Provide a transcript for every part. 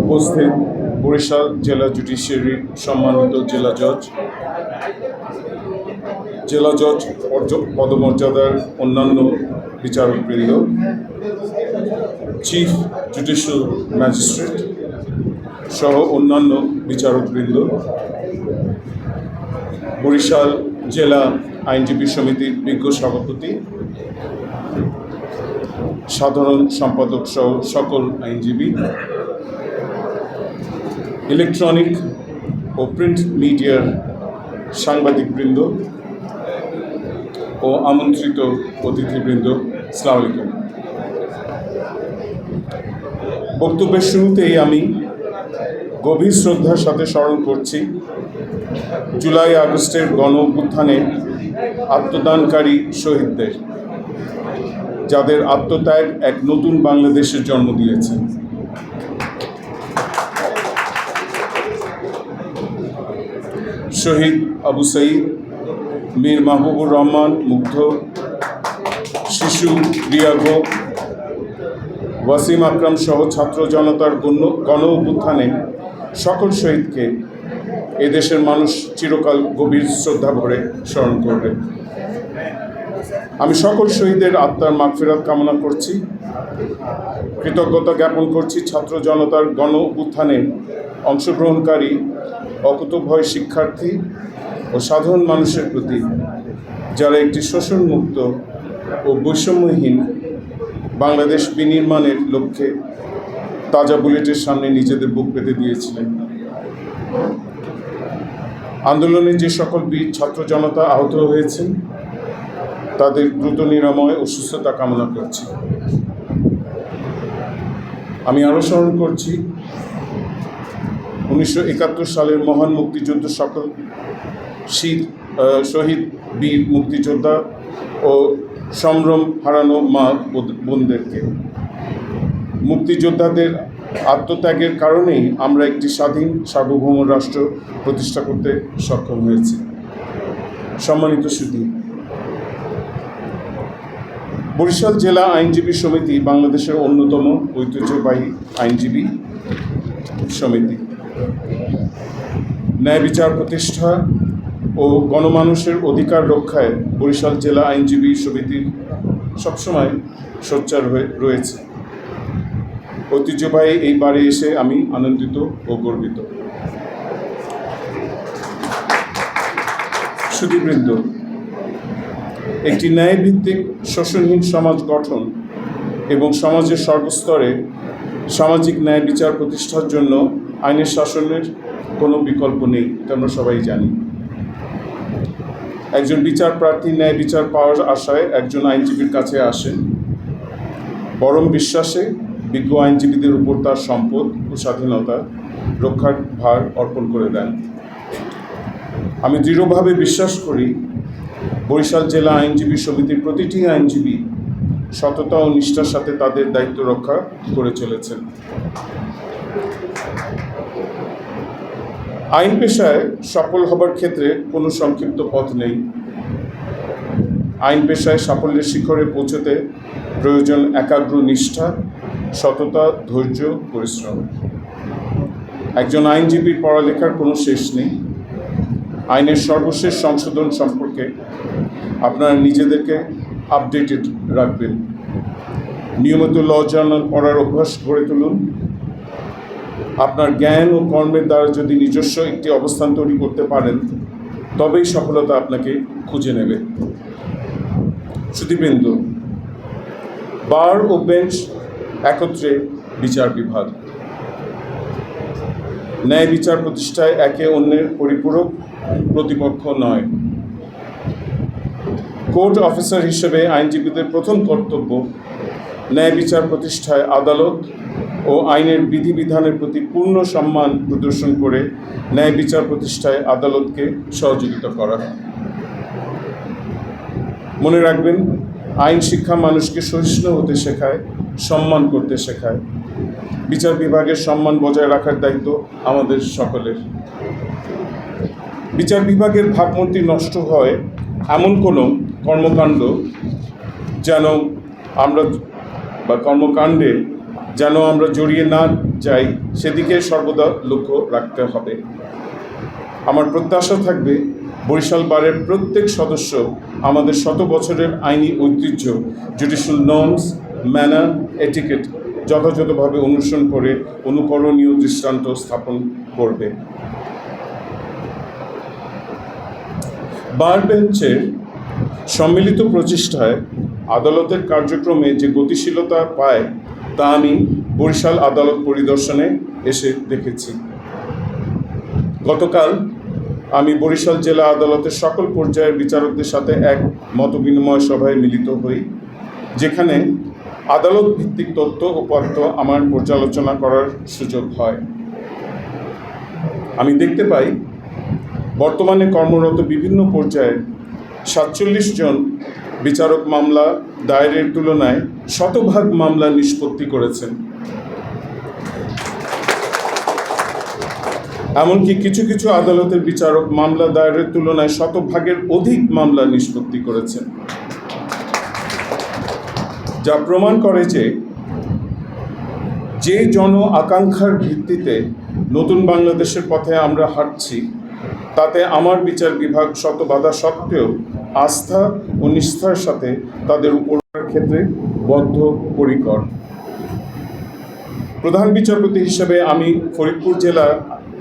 উপস্থিত বরিশাল জেলা জুডিশিয়ারির সম্মানিত জেলা জজ। জেলা জজ পদমর্যাদার অন্যান্য বিচারকবৃন্দ, চিফ জুডিশিয়াল ম্যাজিস্ট্রেট সহ অন্যান্য বিচারকবৃন্দ, বরিশাল জেলা আইনজীবী সমিতির বিজ্ঞ সভাপতি, সাধারণ সম্পাদক সহ সকল আইনজীবী ইলেকট্রনিক ও প্রিন্ট মিডিয়ার সাংবাদিকবৃন্দ ও আমন্ত্রিত অতিথিবৃন্দ, সালাম আলাইকুম। বক্তব্যের শুরুতেই আমি গভীর শ্রদ্ধার সাথে স্মরণ করছি, জুলাই আগস্টের গণ অভ্যুত্থানে আত্মদানকারী শহীদদের, যাদের আত্মত্যাগ এক নতুন বাংলাদেশের জন্ম দিয়েছে। শহীদ আবু সঈদ মীর মাহবুবুর রহমান, মুগ্ধ শিশু রিয়াগ ওয়াসিম আকরাম সহ ছাত্র জনতার গণ্য, গণ অভ্যুত্থানে সকল শহীদকে এদেশের মানুষ চিরকাল গভীর শ্রদ্ধা ভরে স্মরণ করবে। আমি সকল শহীদের আত্মার মাগফিরাত কামনা করছি, কৃতজ্ঞতা জ্ঞাপন করছি ছাত্র জনতার গণ উত্থানে অংশগ্রহণকারী অকুতভয় শিক্ষার্থী ও সাধারণ মানুষের প্রতি যারা একটি শোষণমুক্ত ও বৈষম্যহীন বাংলাদেশ বিনির্মাণের লক্ষ্যে তাজা বুলেটের সামনে নিজেদের বুক পেতে দিয়েছিলেন। আন্দোলনে যে সকল বীর ছাত্র জনতা আহত হয়েছেন, তাদের দ্রুত নিরাময় ও সুস্থতা কামনা করছি। আমি আরও স্মরণ করছি উনিশশো একাত্তর সালের মহান মুক্তিযুদ্ধ সকল শীত শহীদ বীর মুক্তিযোদ্ধা ও সম্ভ্রম হারানো মা বোন- বোনদেরকে। মুক্তিযোদ্ধাদের আত্মত্যাগের কারণেই আমরা একটি স্বাধীন সার্বভৌম রাষ্ট্র প্রতিষ্ঠা করতে সক্ষম হয়েছি। সম্মানিত সুদী বরিশাল জেলা আইনজীবী সমিতি বাংলাদেশের অন্যতম ঐতিহ্যবাহী আইনজীবী সমিতি। ন্যায় বিচার প্রতিষ্ঠা ও গণমানুষের অধিকার রক্ষায় বরিশাল জেলা আইনজীবী সমিতির সবসময় সোচ্চার হয়ে রয়েছে। ঐতিহ্যবাহী এই বারে এসে আমি আনন্দিত ও গর্বিত। সুদীবৃন্দ একটি ন্যায়ভিত্তিক শোষণহীন সমাজ গঠন এবং সমাজের সর্বস্তরে সামাজিক ন্যায় বিচার প্রতিষ্ঠার জন্য আইনের শাসনের কোনো বিকল্প নেই, এটা আমরা সবাই জানি। একজন বিচার প্রার্থী ন্যায় বিচার পাওয়ার আশায় একজন আইনজীবীর কাছে আসেন। পরম বিশ্বাসে বিজ্ঞ আইনজীবীদের উপর তার সম্পদ ও স্বাধীনতা রক্ষার ভার অর্পণ করে দেন। আমি দৃঢ়ভাবে বিশ্বাস করি, বরিশাল জেলা আইনজীবী সমিতির প্রতিটি আইনজীবী সততা ও নিষ্ঠার সাথে তাদের দায়িত্ব রক্ষা করে চলেছেন। আইন পেশায় সফল হবার ক্ষেত্রে কোনো সংক্ষিপ্ত পথ নেই। আইন পেশায় সাফল্যের শিখরে পৌঁছতে প্রয়োজন একাগ্র নিষ্ঠা, সততা, ধৈর্য, পরিশ্রম। একজন আইনজীবীর পড়ালেখার কোনো শেষ নেই। আইনের সর্বশেষ সংশোধন সম্পর্কে আপনারা নিজেদেরকে আপডেটেড রাখবেন। নিয়মিত ল জার্নাল পড়ার অভ্যাস গড়ে তুলুন। আপনার জ্ঞান ও কর্মের দ্বারা যদি নিজস্ব একটি অবস্থান তৈরি করতে পারেন, তবেই সফলতা আপনাকে খুঁজে নেবে। শ্রুতিবৃন্দ বার ও বেঞ্চ একত্রে বিচার বিভাগ। ন্যায় বিচার প্রতিষ্ঠায় একে অন্যের পরিপূরক প্রতিপক্ষ নয়। কোর্ট অফিসার হিসেবে আইনজীবীদের প্রথম কর্তব্য ন্যায় বিচার প্রতিষ্ঠায় আদালত ও আইনের বিধিবিধানের প্রতি পূর্ণ সম্মান প্রদর্শন করে ন্যায় বিচার প্রতিষ্ঠায় আদালতকে সহযোগিতা করা। মনে রাখবেন, আইন শিক্ষা মানুষকে সহিষ্ণু হতে শেখায়, সম্মান করতে শেখায়। বিচার বিভাগের সম্মান বজায় রাখার দায়িত্ব আমাদের সকলের। বিচার বিভাগের ভাবমূর্তি নষ্ট হয় এমন কোনো কর্মকাণ্ড যেন আমরা বা কর্মকাণ্ডে যেন আমরা জড়িয়ে না যাই, সেদিকে সর্বদা লক্ষ্য রাখতে হবে। আমার প্রত্যাশা থাকবে, বরিশাল বারের প্রত্যেক সদস্য আমাদের শত বছরের আইনি ঐতিহ্য জুডিশিয়াল নর্মস ম্যানার এটিকেট যথাযথভাবে অনুসরণ করে অনুকরণীয় দৃষ্টান্ত স্থাপন করবে। বার বেঞ্চের সম্মিলিত প্রচেষ্টায় আদালতের কার্যক্রমে যে গতিশীলতা পায়, তা আমি বরিশাল আদালত পরিদর্শনে এসে দেখেছি। গতকাল আমি বরিশাল জেলা আদালতের সকল পর্যায়ের বিচারকদের সাথে এক মতবিনিময় সভায় মিলিত হই, যেখানে আদালত ভিত্তিক তথ্য ও পত্র আমার পর্যালোচনা করার সুযোগ হয়। আমি দেখতে পাই, বর্তমানে কর্মরত বিভিন্ন পর্যায়ে সাতচল্লিশ জন বিচারক মামলা দায়েরের তুলনায় শতভাগ মামলা নিষ্পত্তি করেছেন। এমনকি কিছু কিছু আদালতের বিচারক মামলা দায়েরের তুলনায় শতভাগের অধিক মামলা নিষ্পত্তি করেছেন। যা প্রমাণ করে যে যে জন আকাঙ্ক্ষার ভিত্তিতে নতুন বাংলাদেশের পথে আমরা হাঁটছি, তাতে আমার বিচার বিভাগ শত বাধা সত্ত্বেও আস্থা ও নিষ্ঠার সাথে তাদের উপর ক্ষেত্রে বদ্ধপরিকর। প্রধান বিচারপতি হিসেবে আমি ফরিদপুর জেলা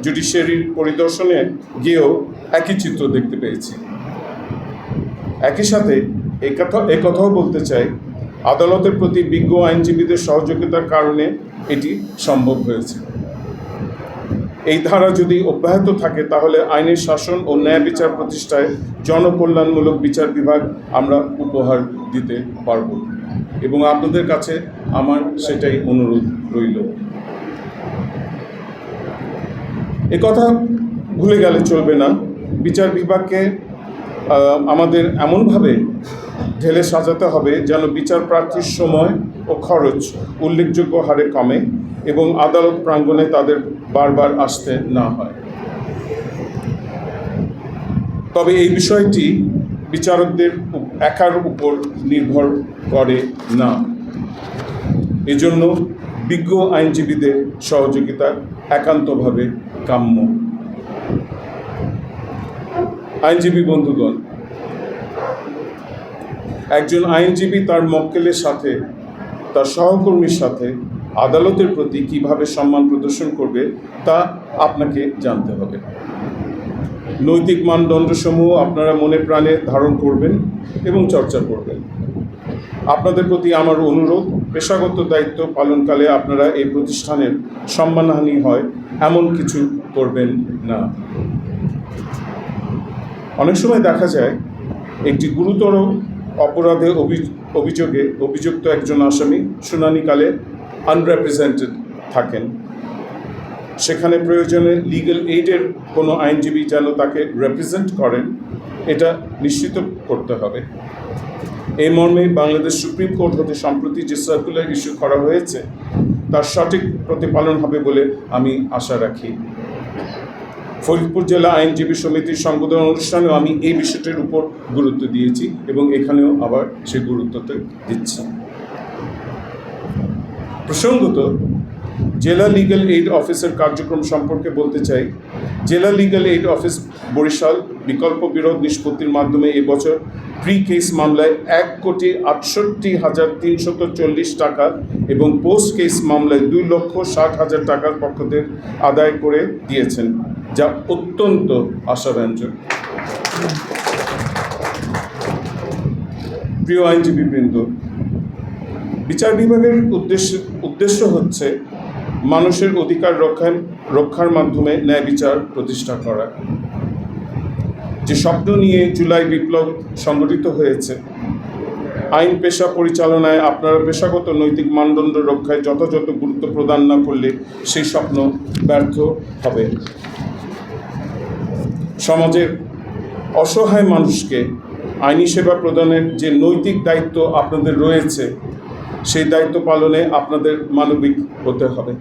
জুডিশিয়ারির পরিদর্শনে গিয়েও একই চিত্র দেখতে পেয়েছি। একই সাথে এই কথা, এ কথাও বলতে চাই, আদালতের প্রতি বিজ্ঞ আইনজীবীদের সহযোগিতার কারণে এটি সম্ভব হয়েছে। এই ধারা যদি অব্যাহত থাকে, তাহলে আইনের শাসন ও ন্যায় বিচার প্রতিষ্ঠায় জনকল্যাণমূলক বিচার বিভাগ আমরা উপহার দিতে পারব। এবং আপনাদের কাছে আমার সেটাই অনুরোধ রইল। কথা ভুলে গেলে চলবে না। বিচার বিভাগকে আমাদের এমনভাবে ঢেলে সাজাতে হবে যেন বিচার প্রার্থীর সময় ও খরচ উল্লেখযোগ্য হারে কমে এবং আদালত প্রাঙ্গণে তাদের বারবার আসতে না হয়। তবে এই বিষয়টি বিচারকদের একার উপর নির্ভর করে না। এজন্য বিজ্ঞ আইনজীবীদের সহযোগিতা একান্তভাবে কাম্য। আইনজীবী বন্ধুগণ একজন আইনজীবী তার মক্কেলের সাথে, তার সহকর্মীর সাথে আদালতের প্রতি কীভাবে সম্মান প্রদর্শন করবে, তা আপনাকে জানতে হবে। নৈতিক মানদণ্ডসমূহ আপনারা মনে প্রাণে ধারণ করবেন এবং চর্চা করবেন। আপনাদের প্রতি আমার অনুরোধ, পেশাগত দায়িত্ব পালনকালে আপনারা এই প্রতিষ্ঠানের সম্মানহানি হয় এমন কিছু করবেন না। অনেক সময় দেখা যায়, একটি গুরুতর অপরাধে অভি- অভিযোগে অভিযুক্ত একজন আসামি শুনানিকালে আনরেপ্রেজেন্টেড থাকেন। সেখানে প্রয়োজনে লিগ্যাল এইডের কোনো আইনজীবী যেন তাকে রেপ্রেজেন্ট করেন, এটা নিশ্চিত করতে হবে। এই মর্মে বাংলাদেশ সুপ্রিম কোর্ট হতে সম্প্রতি যে সার্কুলার ইস্যু করা হয়েছে, তার সঠিক প্রতিপালন হবে বলে আমি আশা রাখি। ফরিদপুর জেলা আইনজীবী সমিতির সংবোধন অনুষ্ঠানেও আমি এই বিষয়টির উপর গুরুত্ব দিয়েছি এবং এখানেও আবার সে গুরুত্বতে দিচ্ছি। প্রসঙ্গত, জেলা লিগ্যাল এইড অফিসের কার্যক্রম সম্পর্কে বলতে চাই, জেলা লিগ্যাল এইড অফিস বরিশাল বিকল্প বিরোধ নিষ্পত্তির মাধ্যমে এবছর প্রি কেস মামলায় এক কোটি আটষট্টি হাজার তিনশত চল্লিশ টাকা এবং পোস্ট কেস মামলায় দুই লক্ষ ষাট হাজার টাকার পক্ষদের আদায় করে দিয়েছেন। যা অত্যন্ত আশাব্যঞ্জক। প্রিয় আইনজীবীবৃন্দ, বিচার বিভাগের উদ্দেশ্য উদ্দেশ্য হচ্ছে মানুষের অধিকার রক্ষার রক্ষার মাধ্যমে ন্যায় বিচার প্রতিষ্ঠা করা। যে স্বপ্ন নিয়ে জুলাই বিপ্লব সংগঠিত হয়েছে, আইন পেশা পরিচালনায় আপনারা পেশাগত নৈতিক মানদণ্ড রক্ষায় যথাযথ গুরুত্ব প্রদান না করলে সেই স্বপ্ন ব্যর্থ হবে। সমাজের অসহায় মানুষকে আইনি সেবা প্রদানের যে নৈতিক দায়িত্ব আপনাদের রয়েছে, সেই দায়িত্ব পালনে আপনাদের মানবিক হতে হবে।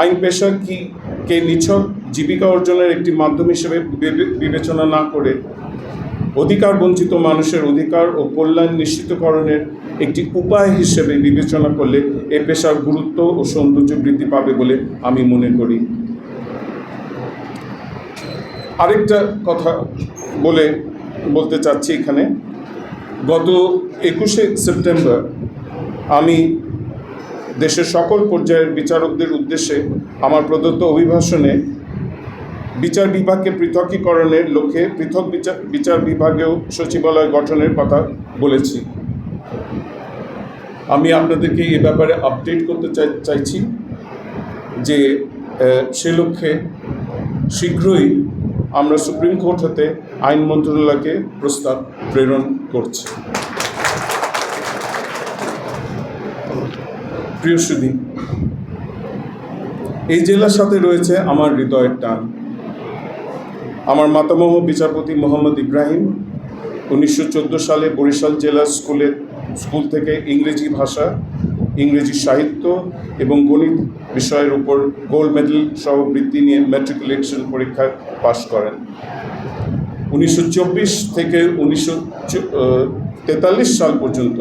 আইন পেশা কি কে নিছক জীবিকা অর্জনের একটি মাধ্যম হিসেবে বিবেচনা না করে অধিকার বঞ্চিত মানুষের অধিকার ও কল্যাণ নিশ্চিতকরণের একটি উপায় হিসেবে বিবেচনা করলে এ পেশার গুরুত্ব ও সৌন্দর্য বৃদ্ধি পাবে বলে আমি মনে করি। আরেকটা কথা বলে, বলতে চাচ্ছি এখানে। গত একুশে সেপ্টেম্বর আমি দেশের সকল পর্যায়ের বিচারকদের উদ্দেশ্যে আমার প্রদত্ত অভিভাষণে বিচার বিভাগকে পৃথকীকরণের লক্ষ্যে পৃথক বিচার বিচার বিভাগেও সচিবালয় গঠনের কথা বলেছি। আমি আপনাদেরকে এ ব্যাপারে আপডেট করতে চাই, চাইছি যে সে লক্ষ্যে শীঘ্রই আমরা সুপ্রিম কোর্ট হতে আইন মন্ত্রণালয়কে প্রস্তাব প্রেরণ করছি। প্রিয় সুদী এই জেলার সাথে রয়েছে আমার হৃদয়ের টান। আমার মাতামহ বিচারপতি মোহাম্মদ ইব্রাহিম, উনিশশো চোদ্দ সালে বরিশাল জেলা স্কুলে, স্কুল থেকে ইংরেজি ভাষা, ইংরেজি সাহিত্য এবং গণিত বিষয়ের উপর গোল্ড মেডেল সহ বৃত্তি নিয়ে ম্যাট্রিকুলেশন পরীক্ষায় পাশ করেন। উনিশশো চব্বিশ থেকে উনিশশো তেতাল্লিশ সাল পর্যন্ত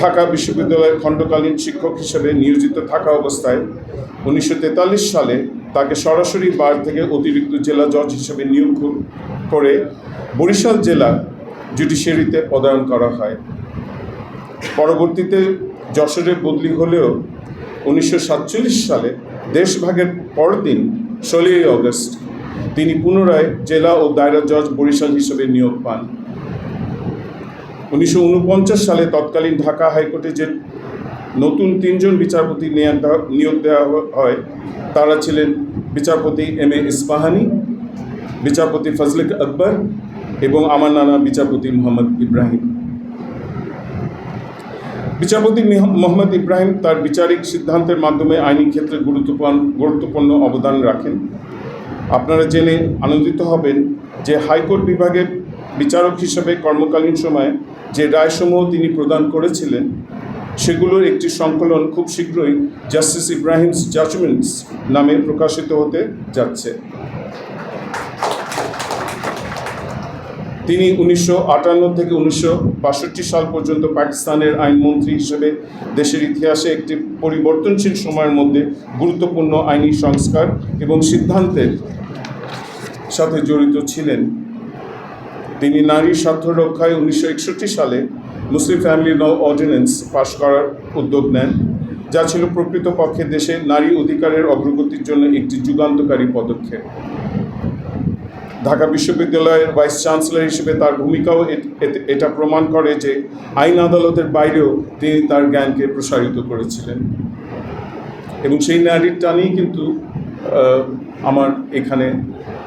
ঢাকা বিশ্ববিদ্যালয়ের খণ্ডকালীন শিক্ষক হিসেবে নিয়োজিত থাকা অবস্থায় উনিশশো তেতাল্লিশ সালে তাকে সরাসরি বার থেকে অতিরিক্ত জেলা জজ হিসেবে নিয়োগ করে বরিশাল জেলা জুডিশিয়ারিতে পদায়ন করা হয়। পরবর্তীতে যশোরে বদলি হলেও উনিশশো সাতচল্লিশ সালে দেশভাগের পরদিন ষোলোই অগস্ট তিনি পুনরায় জেলা ও দায়রা জজ বরিশাল হিসেবে নিয়োগ পান। উনিশশো ঊনপঞ্চাশ সালে তৎকালীন ঢাকা হাইকোর্টে যে নতুন তিনজন বিচারপতি নিয়োগ দেওয়া- নিয়োগ দেওয়া হয়, তারা ছিলেন বিচারপতি এম এ ইস্পাহানি, বিচারপতি ফজলিক আকবর এবং আমার নানা বিচারপতি মোহাম্মদ ইব্রাহিম। বিচারপতি মোহাম্মদ ইব্রাহিম তার বিচারিক সিদ্ধান্তের মাধ্যমে আইনি ক্ষেত্রে গুরুত্বপূর্ণ গুরুত্বপূর্ণ অবদান রাখেন। আপনারা জেনে আনন্দিত হবেন যে হাইকোর্ট বিভাগের বিচারক হিসেবে কর্মকালীন সময়ে যে রায়সমূহ তিনি প্রদান করেছিলেন, সেগুলোর একটি সংকলন খুব শীঘ্রই জাস্টিস ইব্রাহিমস জাজমেন্টস নামে প্রকাশিত হতে যাচ্ছে। তিনি উনিশশো আটান্ন থেকে উনিশশো বাষট্টি সাল পর্যন্ত পাকিস্তানের আইনমন্ত্রী হিসেবে দেশের ইতিহাসে একটি পরিবর্তনশীল সময়ের মধ্যে গুরুত্বপূর্ণ আইনি সংস্কার এবং সিদ্ধান্তের সাথে জড়িত ছিলেন। তিনি নারী স্বার্থ রক্ষায় উনিশশো একষট্টি সালে মুসলিম ফ্যামিলি ল অর্ডিন্যান্স পাশ করার উদ্যোগ নেন, যা ছিল প্রকৃতপক্ষে দেশে নারী অধিকারের অগ্রগতির জন্য একটি যুগান্তকারী পদক্ষেপ। ঢাকা বিশ্ববিদ্যালয়ের ভাইস চ্যান্সেলর হিসেবে তার ভূমিকাও এটা প্রমাণ করে যে আইন আদালতের বাইরেও তিনি তার জ্ঞানকে প্রসারিত করেছিলেন। এবং সেই নারীর টানেই কিন্তু আমার এখানে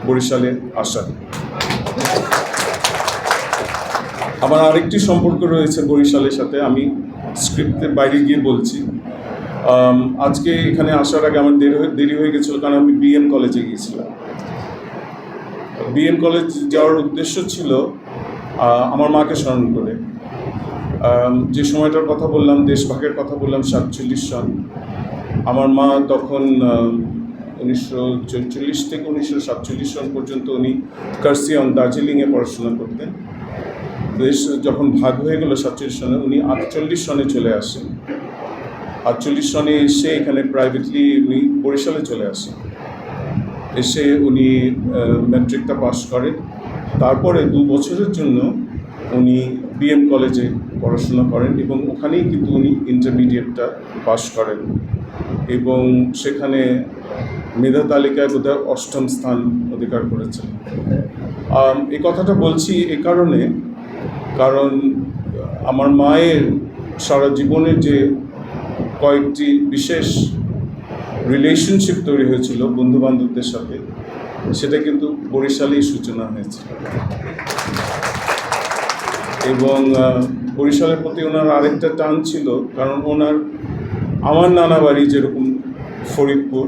বরিশালে আসা। আমার আরেকটি সম্পর্ক রয়েছে বরিশালের সাথে, আমি স্ক্রিপ্টের বাইরে গিয়ে বলছি। আজকে এখানে আসার আগে আমার দেরি হয়ে দেরি হয়ে গেছিল কারণ আমি বিএম কলেজে গিয়েছিলাম। বিএম কলেজ যাওয়ার উদ্দেশ্য ছিল আমার মাকে স্মরণ করে। যে সময়টার কথা বললাম, দেশভাগের কথা বললাম, সাতচল্লিশ সন, আমার মা তখন উনিশশো চৌচল্লিশ থেকে উনিশশো সাতচল্লিশ সন পর্যন্ত উনি কার্সিয়ন দার্জিলিংয়ে পড়াশোনা করতেন। দেশ যখন ভাগ হয়ে গেল সাতচল্লিশ সনে, উনি আটচল্লিশ সনে চলে আসেন। আটচল্লিশ সনে এসে এখানে প্রাইভেটলি উনি বরিশালে চলে আসেন। এসে উনি ম্যাট্রিকটা পাস করেন। তারপরে দু বছরের জন্য উনি বিএম কলেজে পড়াশোনা করেন এবং ওখানেই কিন্তু উনি ইন্টারমিডিয়েটটা পাস করেন। এবং সেখানে মেধা তালিকায় বোধহয় অষ্টম স্থান অধিকার করেছেন। এই কথাটা বলছি এ কারণে, কারণ আমার মায়ের সারা জীবনে যে কয়েকটি বিশেষ রিলেশনশিপ তৈরি হয়েছিল বন্ধু বান্ধবদের সাথে, সেটা কিন্তু বরিশালেই সূচনা হয়েছিল এবং বরিশালের প্রতি ওনার আরেকটা টান ছিল, কারণ ওনার, আমার নানা বাড়ি যেরকম ফরিদপুর,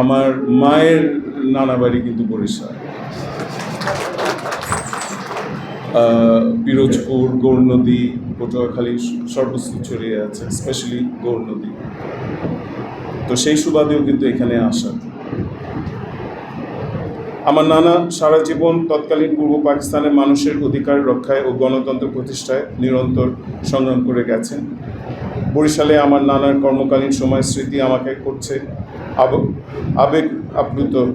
আমার মায়ের নানা বাড়ি কিন্তু বরিশাল। পিরোজপুর গৌর নদী পটুয়াখালী সর্বস্ব ছড়িয়ে আছে স্পেশালি গৌর নদী তো সেই সুবাদেও কিন্তু এখানে আসা। আমার নানা সারা জীবন তৎকালীন পূর্ব পাকিস্তানের মানুষের অধিকার রক্ষায় ও গণতন্ত্র প্রতিষ্ঠায় নিরন্তর সংগ্রাম করে গেছেন। বরিশালে আমার নানার কর্মকালীন সময় স্মৃতি আমাকে করছে। আব- আবেগ আপ্লুত।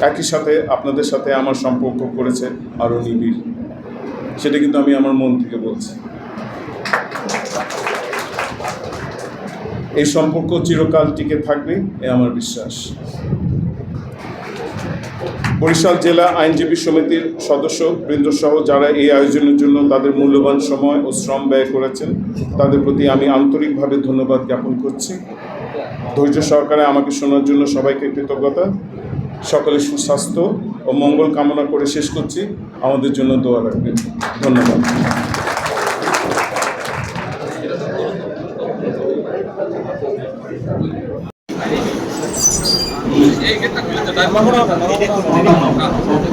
একই সাথে আপনাদের সাথে আমার সম্পর্ক করেছে আরও নিবিড়। সেটা কিন্তু আমি আমার মন থেকে বলছি। এই সম্পর্ক চিরকাল টিকে থাকবে, এ আমার বিশ্বাস। বরিশাল জেলা আইনজীবী সমিতির সদস্য বৃন্দসহ যারা এই আয়োজনের জন্য তাদের মূল্যবান সময় ও শ্রম ব্যয় করেছেন, তাদের প্রতি আমি আন্তরিকভাবে ধন্যবাদ জ্ঞাপন করছি। ধৈর্য সহকারে আমাকে শোনার জন্য সবাইকে কৃতজ্ঞতা। সকলে সুস্বাস্থ্য ও মঙ্গল কামনা করে শেষ করছি। আমাদের জন্য দোয়া রাখবেন। ধন্যবাদ। 山村さんのテレフォンのほうが。